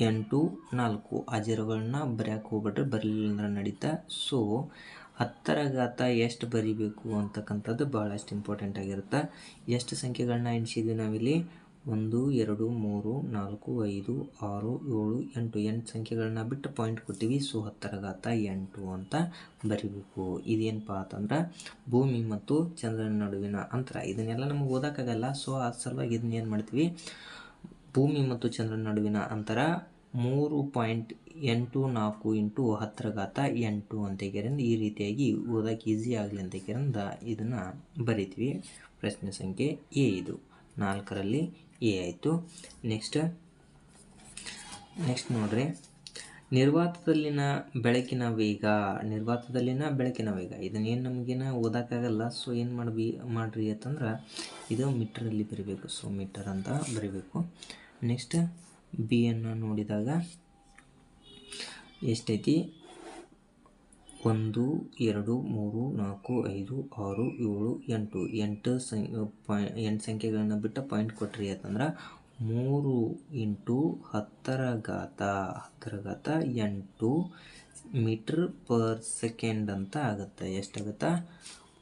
ಎಂಟು ನಾಲ್ಕು ಆ ಜೀರೋಗಳನ್ನ ಬರೆಯಕ್ಕೆ ಹೋಗ್ಬಿಟ್ರೆ ಬರಲಿಲ್ಲ ಅಂದ್ರೆ ನಡೀತಾ. ಸೊ ಹತ್ತರ ಘಾತ ಎಷ್ಟು ಬರಿಬೇಕು ಅಂತಕ್ಕಂಥದ್ದು ಭಾಳಷ್ಟು ಇಂಪಾರ್ಟೆಂಟ್ ಆಗಿರುತ್ತೆ. ಎಷ್ಟು ಸಂಖ್ಯೆಗಳನ್ನ ಎಣಿಸಿದ್ವಿ ನಾವಿಲ್ಲಿ? ಒಂದು, ಎರಡು, ಮೂರು, ನಾಲ್ಕು, ಐದು, ಆರು, ಏಳು, ಎಂಟು ಎಂಟು ಸಂಖ್ಯೆಗಳನ್ನ ಬಿಟ್ಟು ಪಾಯಿಂಟ್ ಕೊಟ್ಟಿವಿ. ಸೊ ಹತ್ತರ ಘಾತ ಎಂಟು ಅಂತ ಬರಿಬೇಕು. ಇದೇನಪ್ಪ ಅಂತಂದ್ರೆ ಭೂಮಿ ಮತ್ತು ಚಂದ್ರನ ನಡುವಿನ ಅಂತರ. ಇದನ್ನೆಲ್ಲ ನಮಗೆ ಓದೋಕ್ಕಾಗಲ್ಲ ಸೊ ಆ ಸಲುವಾಗಿ ಇದನ್ನ ಏನು ಮಾಡ್ತೀವಿ? ಭೂಮಿ ಮತ್ತು ಚಂದ್ರನ ನಡುವಿನ ಅಂತರ ಮೂರು ಪಾಯಿಂಟ್ ಎಂಟು ನಾಲ್ಕು ಇಂಟು ಹತ್ತರ ಘಾತ ಎಂಟು ಅಂತ ಕೇರಿಂದ ಈ ರೀತಿಯಾಗಿ ಓದೋಕೆ ಈಸಿ ಆಗಲಿ ಅಂತ ಕೇರಿಂದ ಇದನ್ನು ಬರಿತೀವಿ. ಪ್ರಶ್ನೆ ಸಂಖ್ಯೆ ಎ ಇದು. ನಾಲ್ಕರಲ್ಲಿ ಎ ಆಯಿತು. ನೆಕ್ಸ್ಟ್ ನೆಕ್ಸ್ಟ್ ನೋಡ್ರಿ. ನಿರ್ವಾತದಲ್ಲಿನ ಬೆಳಕಿನ ವೇಗ, ನಿರ್ವಾತದಲ್ಲಿನ ಬೆಳಕಿನ ವೇಗ. ಇದನ್ನೇನು ನಮಗೇನು ಓದೋಕ್ಕಾಗಲ್ಲ ಸೊ ಏನು ಮಾಡಬಿ, ಮಾಡಿರಿ ಅಂತಂದ್ರೆ ಇದು ಮೀಟ್ರಲ್ಲಿ ಬರಿಬೇಕು. ಸೊ ಮೀಟರ್ ಅಂತ ಬರಿಬೇಕು. ನೆಕ್ಸ್ಟ್ ಬಿ ಅನ್ನು ನೋಡಿದಾಗ ಎಷ್ಟೈತಿ? ಒಂದು, ಎರಡು, ಮೂರು, ನಾಲ್ಕು, ಐದು, ಆರು, ಏಳು, ಎಂಟು. ಎಂಟು ಸಂ ಎಂಟು ಸಂಖ್ಯೆಗಳನ್ನ ಬಿಟ್ಟು ಪಾಯಿಂಟ್ ಕೊಟ್ರಿ ಅಂತಂದ್ರೆ ಮೂರು ಇಂಟು ಹತ್ತರ ಘಾತ ಹತ್ತರ ಘಾತ ಎಂಟು ಮೀಟ್ರ್ ಪರ್ ಸೆಕೆಂಡ್ ಅಂತ ಆಗುತ್ತೆ. ಎಷ್ಟಾಗುತ್ತೆ?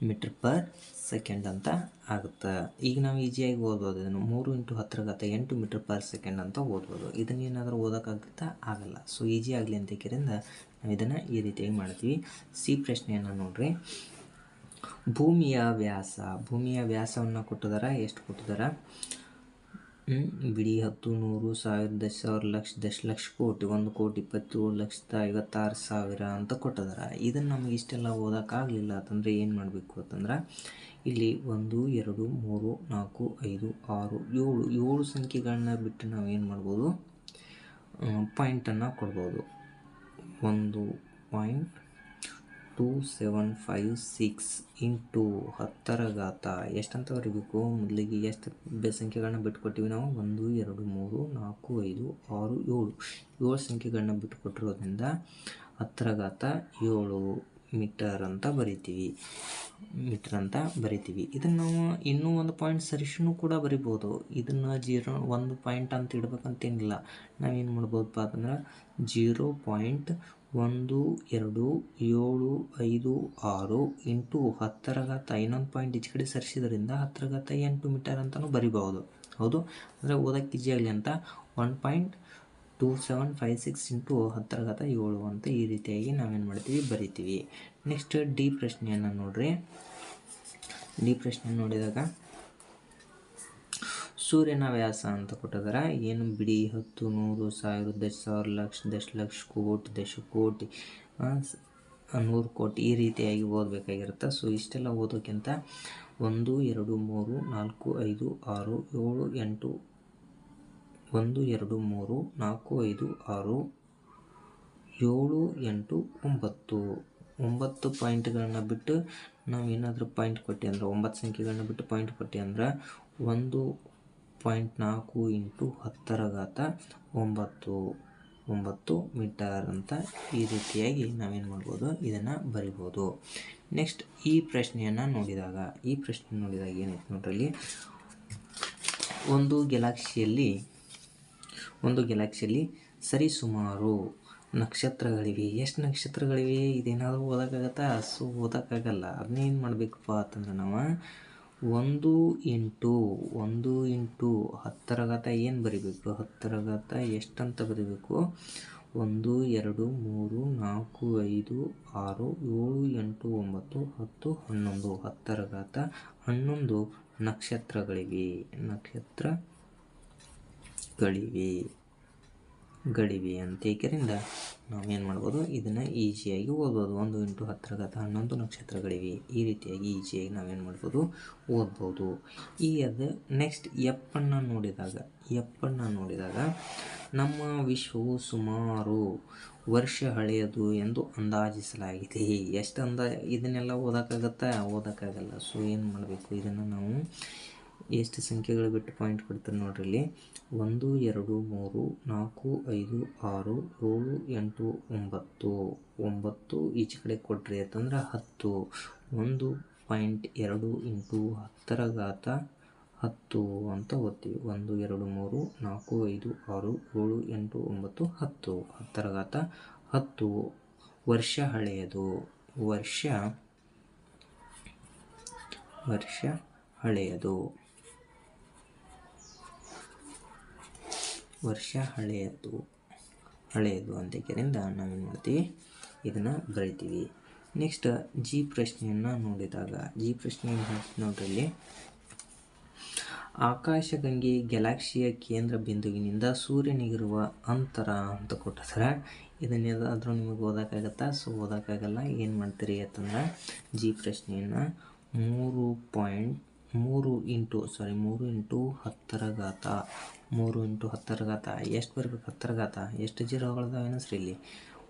ಮೀಟ್ರ್ ಪರ್ ಸೆಕೆಂಡ್ ಅಂತ ಆಗುತ್ತೆ. ಈಗ ನಾವು ಈಸಿಯಾಗಿ ಓದ್ಬೋದು ಇದನ್ನು. ಮೂರು ಇಂಟು ಹತ್ತರ ಘಾತ ಎಂಟು ಮೀಟ್ರ್ ಪರ್ ಸೆಕೆಂಡ್ ಅಂತ ಓದ್ಬೋದು. ಇದನ್ನೇನಾದರೂ ಓದೋಕ್ಕಾಗುತ್ತಾ? ಆಗಲ್ಲ. ಸೊ ಈಜಿ ಆಗಲಿ ಅಂತ ಕೇರಿಂದ ನಾವು ಇದನ್ನು ಈ ರೀತಿಯಾಗಿ ಮಾಡ್ತೀವಿ. ಸಿ ಪ್ರಶ್ನೆಯನ್ನು ನೋಡ್ರಿ. ಭೂಮಿಯ ವ್ಯಾಸ, ಭೂಮಿಯ ವ್ಯಾಸವನ್ನು ಕೊಟ್ಟಿದಾರ ಎಷ್ಟು ಕೊಟ್ಟಿದಾರ ಬಿಡಿ ಹತ್ತು, ನೂರು, ಸಾವಿರ, ದಶ, ಸಾವಿರ, ಲಕ್ಷ ದಶಲಕ್ಷ ಕೋಟಿ, ಒಂದು ಕೋಟಿ ಇಪ್ಪತ್ತೇಳು ಲಕ್ಷದ ಐವತ್ತಾರು ಸಾವಿರ ಅಂತ ಕೊಟ್ಟಿದಾರ ಇದನ್ನು ನಮಗೆ ಇಷ್ಟೆಲ್ಲ ಓದೋಕ್ಕಾಗಲಿಲ್ಲ ಅಂತಂದರೆ ಏನು ಮಾಡಬೇಕು ಅಂತಂದ್ರೆ, ಇಲ್ಲಿ ಒಂದು, ಎರಡು, ಮೂರು, ನಾಲ್ಕು, ಐದು, ಆರು, ಏಳು ಏಳು ಸಂಖ್ಯೆಗಳನ್ನ ಬಿಟ್ಟು ನಾವು ಏನು ಮಾಡ್ಬೋದು? ಪಾಯಿಂಟನ್ನು ಕೊಡ್ಬೋದು. ಒಂದು point two seven five six into ಹತ್ತರ ಘಾತ. ಎಷ್ಟಂತ ಬರೀಬೇಕು ಮೊದಲಿಗೆ ಎಷ್ಟು ಸಂಖ್ಯೆಗಳನ್ನ ಬಿಟ್ಕೊಟ್ಟಿವಿ ನಾವು? ಒಂದು, ಎರಡು, ಮೂರು, ನಾಲ್ಕು, ಐದು, ಆರು, ಏಳು. ಏಳು ಸಂಖ್ಯೆಗಳನ್ನ ಬಿಟ್ಟುಕೊಟ್ಟಿರೋದ್ರಿಂದ ಹತ್ತರ ಘಾತ ಏಳು. ಮೀಟರ್ ಅಂತ ಬರಿತೀವಿ. ಮೀಟರ್ ಅಂತ ಬರಿತೀವಿ. ಇದನ್ನು ನಾವು ಇನ್ನೂ ಒಂದು ಪಾಯಿಂಟ್ ಸರಿಸೂ ಕೂಡ ಬರಿಬೋದು. ಇದನ್ನು ಜೀರೋ, ಒಂದು ಪಾಯಿಂಟ್ ಅಂತ ಇಡ್ಬೇಕಂತೇನಿಲ್ಲ. ನಾವೇನು ಮಾಡ್ಬೋದಪ್ಪ ಅಂತಂದ್ರೆ ಜೀರೋ ಪಾಯಿಂಟ್ ಒಂದು, ಎರಡು, ಏಳು, ಐದು, ಆರು ಇಂಟು ಹತ್ತರ ಘಾತ ಇನ್ನೊಂದು ಪಾಯಿಂಟ್ ಈಚೆ ಕಡೆ ಸರಿಸಿದ್ರಿಂದ ಹತ್ತರ ಘಾತ ಎಂಟು ಮೀಟರ್ ಅಂತಲೂ ಬರಿಬೋದು ಹೌದು? ಅಂದರೆ ಓದೋಕ್ಕೆ ಈಜಿ ಆಗಲಿ ಅಂತ. One point two seven five six into ಹತ್ತರ ಘಾತ ಏಳು ಅಂತ ಈ ರೀತಿಯಾಗಿ ನಾವೇನು ಮಾಡ್ತೀವಿ ಬರಿತೀವಿ ನೆಕ್ಸ್ಟ್ ಡಿ ಪ್ರಶ್ನೆಯನ್ನು ನೋಡ್ರಿ ಡಿ ಪ್ರಶ್ನೆ ನೋಡಿದಾಗ ಸೂರ್ಯನ ವ್ಯಾಸ ಅಂತ ಕೊಟ್ಟಿದಾರ ಏನು ಬಿಡಿ ಹತ್ತು ನೂರು ಸಾವಿರ ದಶ ಸಾವಿರ ಲಕ್ಷ ದಶಲಕ್ಷ ಕೋಟಿ ದಶ ಕೋಟಿ ನೂರು ಕೋಟಿ ಈ ರೀತಿಯಾಗಿ ಓದಬೇಕಾಗಿರುತ್ತೆ. ಸೊ ಇಷ್ಟೆಲ್ಲ ಓದೋಕ್ಕಿಂತ ಒಂದು, ಎರಡು, ಮೂರು, ನಾಲ್ಕು, ಐದು, ಆರು, ಏಳು, ಎಂಟು ಒಂದು, ಎರಡು, ಮೂರು, ನಾಲ್ಕು, ಐದು, ಆರು, ಏಳು, ಎಂಟು, ಒಂಬತ್ತು. ಒಂಬತ್ತು ಪಾಯಿಂಟ್ಗಳನ್ನು ಬಿಟ್ಟು ನಾವು ಏನಾದರೂ ಪಾಯಿಂಟ್ ಕೊಟ್ಟಿ ಅಂದ್ರೆ, ಒಂಬತ್ತು ಸಂಖ್ಯೆಗಳನ್ನ ಬಿಟ್ಟು ಪಾಯಿಂಟ್ ಕೊಟ್ಟಿ ಅಂದ್ರೆ, ಒಂದು ಪಾಯಿಂಟ್ ನಾಲ್ಕು ಇಂಟು ಹತ್ತರ ಘಾತ ಒಂಬತ್ತು. ಒಂಬತ್ತು ಮೀಟರ್ ಅಂತ ಈ ರೀತಿಯಾಗಿ ನಾವೇನು ಮಾಡ್ಬೋದು? ಇದನ್ನು ಬರಿಬೋದು. ನೆಕ್ಸ್ಟ್ ಈ ಪ್ರಶ್ನೆಯನ್ನು ನೋಡಿದಾಗ, ಈ ಪ್ರಶ್ನೆ ನೋಡಿದಾಗ ಏನೈತೆ ನೋಡ್ರಲ್ಲಿ ಒಂದು ಗೆಲಾಕ್ಸಿಯಲ್ಲಿ ಒಂದು ಗ್ಯಾಲಕ್ಸಿಯಲ್ಲಿ ಸರಿಸುಮಾರು ನಕ್ಷತ್ರಗಳಿವೆ. ಎಷ್ಟು ನಕ್ಷತ್ರಗಳಿವೆ? ಇದೇನಾದರೂ ಓದೋಕ್ಕಾಗತ್ತಾ? ಸೊ, ಓದೋಕ್ಕಾಗಲ್ಲ. ಅದನ್ನೇನು ಮಾಡಬೇಕಪ್ಪ ಅಂತಂದ್ರೆ ನಾವು ಒಂದು ಇಂಟು ಒಂದು ಇಂಟು ಹತ್ತರ ಘಾತ ಏನು ಬರಿಬೇಕು? ಹತ್ತರ ಘಾತ ಎಷ್ಟಂತ ಬರಿಬೇಕು? ಒಂದು, ಎರಡು, ಮೂರು, ನಾಲ್ಕು, ಐದು, ಆರು, ಏಳು, ಎಂಟು, ಒಂಬತ್ತು, ಹತ್ತು, ಹನ್ನೊಂದು. ಹತ್ತರ ಘಾತ ಹನ್ನೊಂದು ನಕ್ಷತ್ರಗಳಿವೆ. ನಕ್ಷತ್ರಗಳಿವೆ ಗಳಿವೆ ಅಂತ ಏಕೆಂದ ನಾವೇನು ಮಾಡ್ಬೋದು, ಇದನ್ನು ಈಸಿಯಾಗಿ ಓದ್ಬೋದು. ಒಂದು ಇಂಟು ಹತ್ತರ ಗತ ಹನ್ನೊಂದು ನಕ್ಷತ್ರಗಳಿವೆ. ಈ ರೀತಿಯಾಗಿ ಈಸಿಯಾಗಿ ನಾವೇನು ಮಾಡ್ಬೋದು, ಓದ್ಬೋದು. ಈ ಅದು ನೆಕ್ಸ್ಟ್ ಎಪ್ಪನ್ನು ನೋಡಿದಾಗ ಎಪ್ಪನ್ನು ನೋಡಿದಾಗ ನಮ್ಮ ವಿಶ್ವವು ಸುಮಾರು ವರ್ಷ ಹಳೆಯದು ಎಂದು ಅಂದಾಜಿಸಲಾಗಿದೆ. ಎಷ್ಟು ಅಂದ ಇದನ್ನೆಲ್ಲ ಓದೋಕ್ಕಾಗತ್ತಾ? ಓದೋಕ್ಕಾಗಲ್ಲ. ಸೊ ಏನು ಮಾಡಬೇಕು? ಇದನ್ನು ನಾವು ಎಷ್ಟು ಸಂಖ್ಯೆಗಳು ಬಿಟ್ಟು ಪಾಯಿಂಟ್ ಕೊಡ್ತಾರೆ ನೋಡ್ರಿ ಇಲ್ಲಿ? ಒಂದು, ಎರಡು, ಮೂರು, ನಾಲ್ಕು, ಐದು, ಆರು, ಏಳು, ಎಂಟು, ಒಂಬತ್ತು. ಒಂಬತ್ತು ಈಚೆ ಕಡೆ ಕೊಡ್ರಿ ಅಂತಂದ್ರೆ ಹತ್ತು. ಒಂದು ಪಾಯಿಂಟ್ ಎರಡು ಇಂಟು ಹತ್ತರ ಘಾತ ಹತ್ತು ಅಂತ ಓದ್ತೀವಿ. ಒಂದು, ಎರಡು, ಮೂರು, ನಾಲ್ಕು, ಐದು, ಆರು, ಏಳು, ಎಂಟು, ಒಂಬತ್ತು, ಹತ್ತು. ಹತ್ತರ ಘಾತ ಹತ್ತು. ವರ್ಷ ಹಳೆಯದು. ವರ್ಷ ವರ್ಷ ಹಳೆಯದು. ವರ್ಷ ಹಳೆಯದು. ಹಳೆಯದು ಅಂತ ನಾವು ಮಾಡ್ತೀವಿ ಇದನ್ನು ಬರಿತೀವಿ. ನೆಕ್ಸ್ಟ್ ಜಿ ಪ್ರಶ್ನೆಯನ್ನು ನೋಡಿದಾಗ ಜಿ ಪ್ರಶ್ನೆ ನೋಡ್ರಲ್ಲಿ ಆಕಾಶಗಂಗೆ ಗ್ಯಾಲಾಕ್ಸಿಯ ಕೇಂದ್ರ ಬಿಂದುವಿನಿಂದ ಸೂರ್ಯನಿಗಿರುವ ಅಂತರ ಅಂತ ಕೊಟ್ಟಿದ್ದಾರೆ ಇದನ್ನೇದಾದರೂ ನಿಮಗೆ ಓದೋಕ್ಕಾಗತ್ತ ಸೊ ಓದೋಕ್ಕಾಗಲ್ಲ ಏನು ಮಾಡ್ತೀರಿ ಅಂತಂದ್ರೆ ಜಿ ಪ್ರಶ್ನೆಯನ್ನು ಮೂರು ಪಾಯಿಂಟ್ ಮೂರು ಇಂಟು ಸಾರಿ ಮೂರು ಇಂಟು ಹತ್ತರ ಘಾತ ಮೂರು ಇಂಟು ಹತ್ತರ ಘಾತ ಎಷ್ಟು ಬರ್ಬೇಕು ಹತ್ತರ ಘಾತ ಎಷ್ಟು ಜೀರೋಗಳದಾವೇನು ಸರಿ ಇಲ್ಲಿ.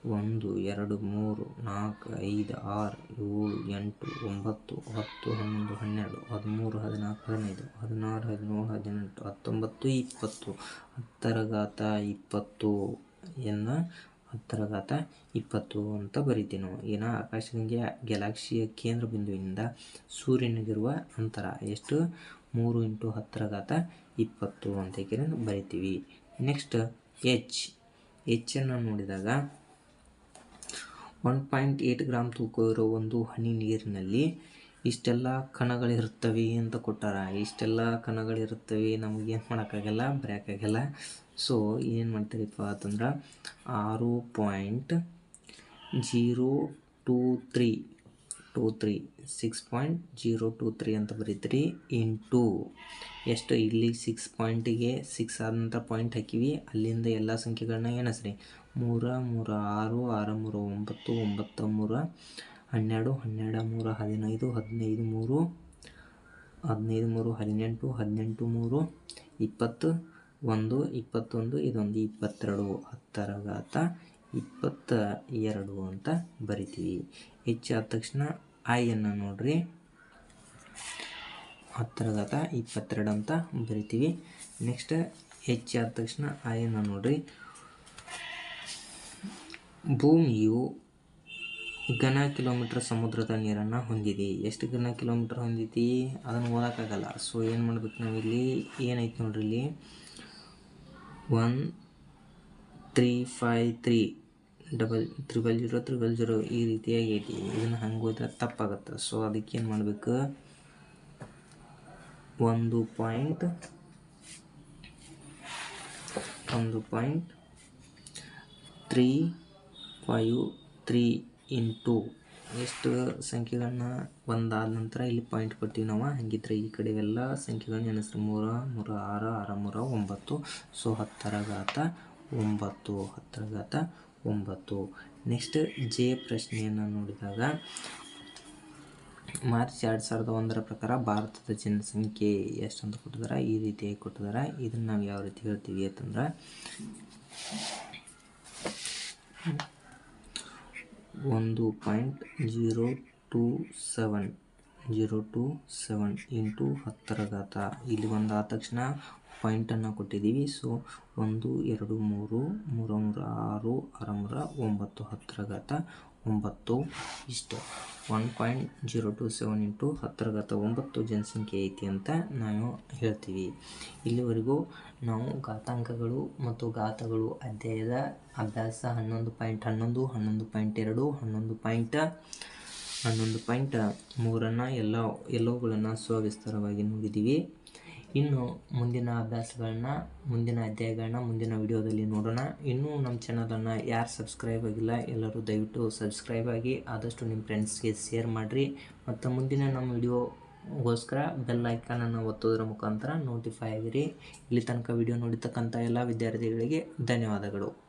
ಒಂದು, ಎರಡು, ಮೂರು, ನಾಲ್ಕು, ಐದು, ಆರು, ಏಳು, ಎಂಟು, ಒಂಬತ್ತು, ಹತ್ತು, ಹನ್ನೊಂದು, ಹನ್ನೆರಡು, ಹದಿಮೂರು, ಹದಿನಾಲ್ಕು, ಹದಿನೈದು, ಹದಿನಾರು, ಹದಿನೇಳು, ಹದಿನೆಂಟು, ಹತ್ತೊಂಬತ್ತು, ಇಪ್ಪತ್ತು. ಹತ್ತರ ಘಾತ ಇಪ್ಪತ್ತು ಎನ್ನ ಹತ್ತರ ಘಾತ ಇಪ್ಪತ್ತು ಅಂತ ಬರಿತೀವಿ ನಾವು ಏನ ಆಕಾಶಗಂಗೆ ಗ್ಯಾಲಾಕ್ಸಿಯ ಕೇಂದ್ರ ಬಿಂದುವಿನಿಂದ ಸೂರ್ಯನಿಗಿರುವ ಅಂತರ ಎಷ್ಟು? ಮೂರು ಇಂಟು ಘಾತ ಇಪ್ಪತ್ತು ಅಂತ ಬರಿತೀವಿ. ನೆಕ್ಸ್ಟ್ ಎಚ್ ಎಚ್ಚನ್ನು ನೋಡಿದಾಗ ಒನ್ ಪಾಯಿಂಟ್ ಏಯ್ಟ್ ಗ್ರಾಮ್ ತೂಕ ಇರೋ ಒಂದು ಹನಿ ನೀರಿನಲ್ಲಿ ಇಷ್ಟೆಲ್ಲ ಕಣಗಳಿರುತ್ತವೆ ಅಂತ ಕೊಟ್ಟಾರ. ಇಷ್ಟೆಲ್ಲ ಕಣಗಳಿರುತ್ತವೆ, ನಮಗೇನು ಮಾಡೋಕ್ಕಾಗಲ್ಲ, ಬರೆಯೋಕ್ಕಾಗಲ್ಲ. ಸೊ ಏನು ಮಾಡ್ತೀರಪ್ಪ ಅಂತಂದ್ರೆ ಆರು point zero two three two three six point zero two three ಅಂತ ಬರೀತೀರಿ ಇಂಟು ಎಷ್ಟು? ಇಲ್ಲಿ ಸಿಕ್ಸ್ ಪಾಯಿಂಟಿಗೆ ಸಿಕ್ಸ್ ಆದ ನಂತರ ಪಾಯಿಂಟ್ ಹಾಕಿವಿ, ಅಲ್ಲಿಂದ ಎಲ್ಲ ಸಂಖ್ಯೆಗಳನ್ನ ಎಣಿಸ್ರಿ. ಮೂರ ಮೂರ ಆರು ಆರು ಮೂರ ಒಂಬತ್ತು ಒಂಬತ್ತು ಮೂರ, ಹನ್ನೆರಡು ಹನ್ನೆರಡು ಮೂರ ಹದಿನೈದು ಹದಿನೈದು ಮೂರು ಹದಿನೈದು ಮೂರು ಹದಿನೆಂಟು ಹದಿನೆಂಟು ಮೂರು, ಇಪ್ಪತ್ತು ಒಂದು, ಇಪ್ಪತ್ತೊಂದು, ಇದೊಂದು ಇಪ್ಪತ್ತೆರಡು ಹತ್ತರ ಘಾತ ಇಪ್ಪತ್ತ ಎರಡು ಅಂತ ಬರಿತೀವಿ. ಹೆಚ್ಚಾದ ತಕ್ಷಣ ಐಯನ್ನು ನೋಡ್ರಿ. ಹತ್ತರ ಘಾತ ಇಪ್ಪತ್ತೆರಡು ಅಂತ ಬರಿತೀವಿ. ನೆಕ್ಸ್ಟ್ ಹೆಚ್ಚಾದ ತಕ್ಷಣ ಐಯನ್ನು ನೋಡ್ರಿ. ಭೂಮಿಯು ಘನ ಕಿಲೋಮೀಟರ್ ಸಮುದ್ರದ ನೀರನ್ನು ಹೊಂದಿದೆ. ಎಷ್ಟು ಘನ ಕಿಲೋಮೀಟರ್ ಹೊಂದಿದೆ ಅದನ್ನು ಓದೋಕ್ಕಾಗಲ್ಲ. ಸೊ ಏನು ಮಾಡ್ಬೇಕು ನಾವಿಲ್ಲಿ? ಏನೈತೆ ನೋಡ್ರಿ ಇಲ್ಲಿ? One three five three double triple zero triple zero ಈ ರೀತಿಯಾಗಿ ಐತಿ. ಇದನ್ನು ಹಂಗೆ ಹೋದ್ರೆ ತಪ್ಪಾಗುತ್ತೆ. ಸೊ ಅದಕ್ಕೆ ಏನು ಮಾಡಬೇಕು? ಒಂದು ಪಾಯಿಂಟ್ ಒಂದು point three five three into ಎಷ್ಟು ಸಂಖ್ಯೆಗಳನ್ನ ಒಂದಾದ ನಂತರ ಇಲ್ಲಿ ಪಾಯಿಂಟ್ ಕೊಟ್ಟಿವಿ ನಾವು. ಹಂಗಿದ್ರೆ ಈ ಕಡೆ ಎಲ್ಲ ಸಂಖ್ಯೆಗಳನ್ನ ಎಣಿಸ್ರಿ ಮೂರ ಮೂರ ಆರು ಆರು ಮೂರ, ಒಂಬತ್ತು. ಸೊ ಹತ್ತರ ಘಾತ, ಒಂಬತ್ತು, ಹತ್ತರ ಘಾತ, ಒಂಬತ್ತು. ನೆಕ್ಸ್ಟ್ ಜೆ ಪ್ರಶ್ನೆಯನ್ನು ನೋಡಿದಾಗ, ಮಾರ್ಚ್ ಎರಡು ಸಾವಿರದ ಒಂದರ ಪ್ರಕಾರ ಭಾರತದ ಜನಸಂಖ್ಯೆ ಎಷ್ಟು ಅಂತ ಕೊಟ್ಟಿದ್ದಾರೆ ಈ ರೀತಿಯಾಗಿ ಕೊಟ್ಟಿದ್ದಾರೆ ಇದನ್ನು ನಾವು ಯಾವ ರೀತಿ ಹೇಳ್ತೀವಿ ಅಂತಂದ್ರೆ ಒಂದು point zero two seven, zero two seven into ಹತ್ತರ ಘಾತ. ಇಲ್ಲಿ ಒಂದು ಆದ ತಕ್ಷಣ ಪಾಯಿಂಟನ್ನು ಕೊಟ್ಟಿದ್ದೀವಿ. ಸೊ, ಒಂದು, ಎರಡು, ಮೂರು, ಮೂರ ಮೂರ, ಆರು ಆರು, ಮೂರ, ಒಂಬತ್ತು, ಹತ್ತರ ಘಾತ. ಒಂಬತ್ತು ಇಷ್ಟು. One point zero two seven into ಹತ್ತರಗತ ಒಂಬತ್ತು ಜನಸಂಖ್ಯೆ ಐತಿ ಅಂತ ನಾವು ಹೇಳ್ತೀವಿ. ಇಲ್ಲಿವರೆಗೂ ನಾವು ಘಾತಾಂಕಗಳು ಮತ್ತು ಘಾತಗಳು ಅಧ್ಯಾಯದ ಅಭ್ಯಾಸ ಹನ್ನೊಂದು ಪಾಯಿಂಟ್ ಹನ್ನೊಂದು ಹನ್ನೊಂದು ಪಾಯಿಂಟ್ ಎರಡು, ಹನ್ನೊಂದು ಪಾಯಿಂಟ್ ಹನ್ನೊಂದು ಪಾಯಿಂಟ್ ಮೂರನ್ನು ಎಲ್ಲ, ಎಲ್ಲವುಗಳನ್ನು ಸ್ವವಿಸ್ತಾರವಾಗಿ ನೋಡಿದ್ದೀವಿ. ಇನ್ನು ಮುಂದಿನ ಅಭ್ಯಾಸಗಳನ್ನ ಮುಂದಿನ ಅಧ್ಯಾಯಗಳನ್ನ ಮುಂದಿನ ವಿಡಿಯೋದಲ್ಲಿ ನೋಡೋಣ. ಇನ್ನೂ ನಮ್ಮ ಚಾನಲನ್ನು ಯಾರು ಸಬ್ಸ್ಕ್ರೈಬ್ ಆಗಿಲ್ಲ, ಎಲ್ಲರೂ ದಯವಿಟ್ಟು ಸಬ್ಸ್ಕ್ರೈಬ್ ಆಗಿ, ಆದಷ್ಟು ನಿಮ್ಮ ಫ್ರೆಂಡ್ಸ್ಗೆ ಶೇರ್ ಮಾಡಿರಿ. ಮತ್ತು ಮುಂದಿನ ನಮ್ಮ ವಿಡಿಯೋಗೋಸ್ಕರ ಬೆಲ್ ಐಕಾನನ್ನು ಒತ್ತೋದ್ರ ಮುಖಾಂತರ ನೋಟಿಫೈ ಆಗಿರಿ. ಇಲ್ಲಿ ತನಕ ವಿಡಿಯೋ ನೋಡಿರ್ತಕ್ಕಂಥ ಎಲ್ಲ ವಿದ್ಯಾರ್ಥಿಗಳಿಗೆ ಧನ್ಯವಾದಗಳು.